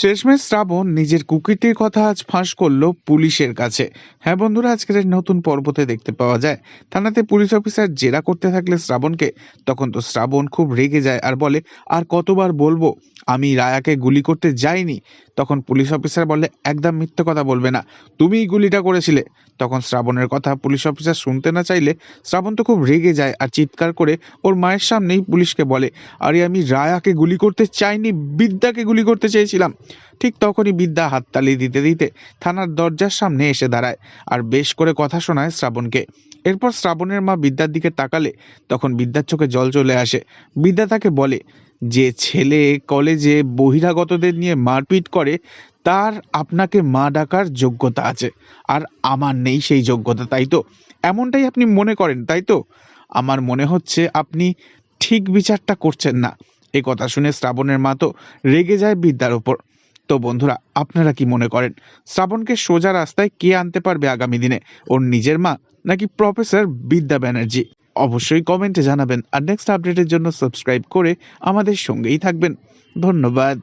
শেষমেশ শ্রাবণ নিজের কুকিরটির কথা আজ ফাঁস করল পুলিশের কাছে। হ্যাঁ বন্ধুরা, আজকের নতুন পর্বতে দেখতে পাওয়া যায়, থানাতে পুলিশ অফিসার জেরা করতে থাকলে শ্রাবণকে, তখন তো শ্রাবণ খুব রেগে যায় আর বলে, আর কতবার বলব? আমি রায়াকে গুলি করতে যাইনি। তখন পুলিশ অফিসার বলে, একদম মিথ্যে কথা বলবে না। তুমিই গুলিটা করেছিলে। তখন শ্রাবণের কথা পুলিশ অফিসার শুনতে না চাইলে শ্রাবণ তো খুব রেগে যায় আর চিৎকার করে ওর মায়ের সামনেই পুলিশকে বলে, আরে আমি রায়াকে গুলি করতে চাইনি, বিদ্যাকে গুলি করতে চেয়েছিলাম। ঠিক তখনই বিদ্যা হাততালি দিতে দিতে থানার দরজার সামনে এসে দাঁড়ায় আর বেশ করে কথা শোনায় শ্রাবণকে। এরপর শ্রাবণের মা বিদ্যার দিকে তাকালে তখন বিদ্যার চোখে জল চলে আসে। বিদ্যা তাকে বলে, যে ছেলে কলেজে বহিরাগতদের নিয়ে মারপিট করে, তার আপনাকে মা ডাকার যোগ্যতা আছে। আর আমার নেই সেই যোগ্যতা, তাই তো? এমনটাই আপনি মনে করেন, তাই তো? আমার মনে হচ্ছে আপনি ঠিক বিচারটা করছেন না। এই কথা শুনে শ্রাবণের মা তো রেগে যায় বিদ্যার ওপর। তো বন্ধুরা, আপনারা কি মনে করেন, শ্রাবণকে সোজা রাস্তায় কে আনতে পারবে আগামী দিনে? ওর নিজের মা নাকি প্রফেসর বিদ্যা ব্যানার্জি? অবশ্যই কমেন্টে জানাবেন। আর নেক্সট আপডেটের জন্য সাবস্ক্রাইব করে আমাদের সঙ্গেই থাকবেন। ধন্যবাদ।